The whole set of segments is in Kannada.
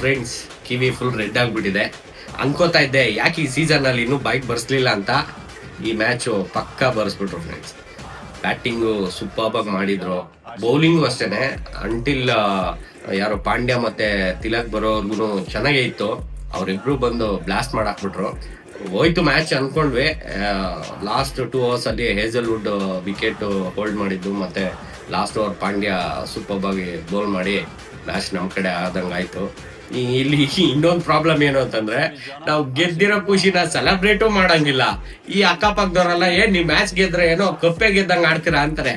ಫ್ರೆಂಡ್ಸ್ ಕಿವಿ ಫುಲ್ ರೆಡ್ ಆಗಿಬಿಟ್ಟಿದೆ. ಅನ್ಕೋತಾ ಇದ್ದೆ, ಯಾಕೆ ಈ ಸೀಸನ್ ಅಲ್ಲಿ ಇನ್ನೂ ಬೈಕ್ ಬರ್ಸ್ಲಿಲ್ಲ ಅಂತ? ಈ ಮ್ಯಾಚು ಪಕ್ಕಾ ಬರ್ಸ್ಬಿಟ್ರು ಫ್ರೆಂಡ್ಸ್ ಬ್ಯಾಟಿಂಗು ಸೂಪರ್ಬಾಗಿ ಮಾಡಿದ್ರು. ಬೌಲಿಂಗು ಅಷ್ಟೇನೆ. ಅಂಟಿಲ್ ಯಾರೋ ಪಾಂಡ್ಯ ಮತ್ತೆ ತಿಲಕ್ ಬರೋರ್ಗು ಚೆನ್ನಾಗೇ ಇತ್ತು. ಅವರಿಬ್ರು ಬಂದು ಬ್ಲಾಸ್ಟ್ ಮಾಡಾಕ್ಬಿಟ್ರು. ಹೋಯ್ತು ಮ್ಯಾಚ್ ಅನ್ಕೊಂಡ್ವಿ. ಲಾಸ್ಟ್ ಟೂ ಅವರ್ಸ್ ಅಲ್ಲಿ ಹೇಸಲ್ವುಡ್ ವಿಕೆಟ್ ಹೋಲ್ಡ್ ಮಾಡಿದ್ದು ಮತ್ತೆ ಲಾಸ್ಟ್ ಓವರ್ ಪಾಂಡ್ಯ ಸೂಪರ್ ಆಗಿ ಬೌಲ್ ಮಾಡಿ ಮ್ಯಾಚ್ ನಮ್ಮ ಕಡೆ ಆದಂಗೆ ಆಯ್ತು. ಇಲ್ಲಿ ಇನ್ನೊಂದು ಪ್ರಾಬ್ಲಮ್ ಏನು ಅಂತಂದ್ರೆ ನಾವು ಗೆದ್ದಿರೋ ಖುಷಿನ ಸೆಲೆಬ್ರೇಟು ಮಾಡಂಗಿಲ್ಲ. ಈ ಅಕ್ಕಪಕ್ಕದವರೆಲ್ಲ ಏನ್ ನೀವು ಮ್ಯಾಚ್ ಗೆದ್ರೆ ಏನೋ ಕಪ್ಪೆ ಗೆದ್ದಂಗೆ ಆಡ್ತೀರಾ? ಅಂತಾರೆ.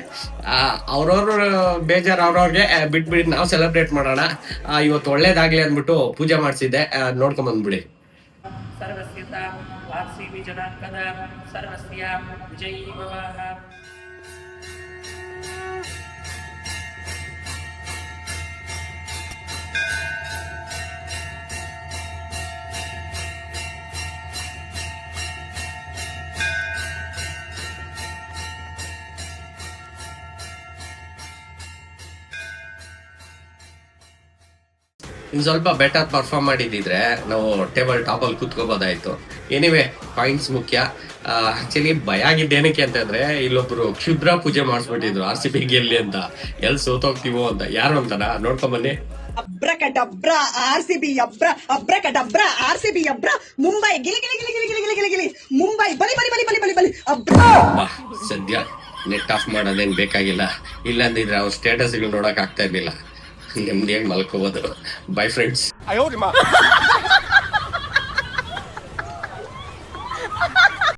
ಅವ್ರವ್ರ ಬೇಜಾರು ಅವ್ರವ್ರಿಗೆ ಬಿಟ್ಬಿಡಿ, ನಾವು ಸೆಲೆಬ್ರೇಟ್ ಮಾಡೋಣ. ಇವತ್ತು ಒಳ್ಳೇದಾಗ್ಲಿ ಅಂದ್ಬಿಟ್ಟು ಪೂಜೆ ಮಾಡಿಸಿದ್ದೆ. ನೋಡ್ಕೊಂಡ್ ಬಂದ್ಬಿಡಿ. सर्वस्य आर्सीबी जनाङ्कद सर्वस्य विजयी भवः ಇನ್ನು ಸ್ವಲ್ಪ ಬೆಟರ್ ಪರ್ಫಾರ್ಮ್ ಮಾಡಿದ್ರೆ ನಾವು ಟೇಬಲ್ ಟಾಪಲ್ಲಿ ಕುತ್ಕೋಬೋದಾಯ್ತು. ಎನಿವೆ ಪಾಯಿಂಟ್ಸ್ ಮುಖ್ಯ. ಆಕ್ಚುಲಿ ಭಯ ಆಗಿದ್ದೇನಕ್ಕೆ ಅಂತಂದ್ರೆ ಇಲ್ಲೊಬ್ರು ಕ್ಷುದ್ರ ಪೂಜೆ ಮಾಡಿಸ್ಬಿಟ್ಟಿದ್ರು ಆರ್ ಸಿ ಬಿ ಗೆಲ್ಲಿ ಅಂತ. ಎಲ್ಲಿ ಸೋತೋಗ್ತೀವೋ ಅಂತ. ಯಾರು ಅಂತನಾ? ನೋಡ್ಕೊಂಬನ್ನಿ ಅಬ್ರ ಅಬ್ರ ಅಬ್ರ ಅಬ್ರ. ಮುಂಬೈ ಗಿಲಿ ಗಿಲಿ ಗಿಲಿ ಗಿಲಿ ಗಿಲಿ ಗಿಲಿ ಮುಂಬೈ ಬಲಿ ಬಲಿ ಬಲಿ ಬಲಿ ಬಲಿ ಬಲಿ. ಅಬ್ರ. ಸದ್ಯ ನೆಟ್ ಆಫ್ ಮಾಡೋದೇನ್ ಬೇಕಾಗಿಲ್ಲ. ಇಲ್ಲಾಂದಿದ್ರೆ ಅವ್ರ ಸ್ಟೇಟಸ್ಗಳು ನೋಡಕ್ ಆಗ್ತಾ ಇರ್ಲಿಲ್ಲ. ನೆಮ್ಮದಿಯಾಗಿ ಮಲ್ಕೋಬೋದು. By friends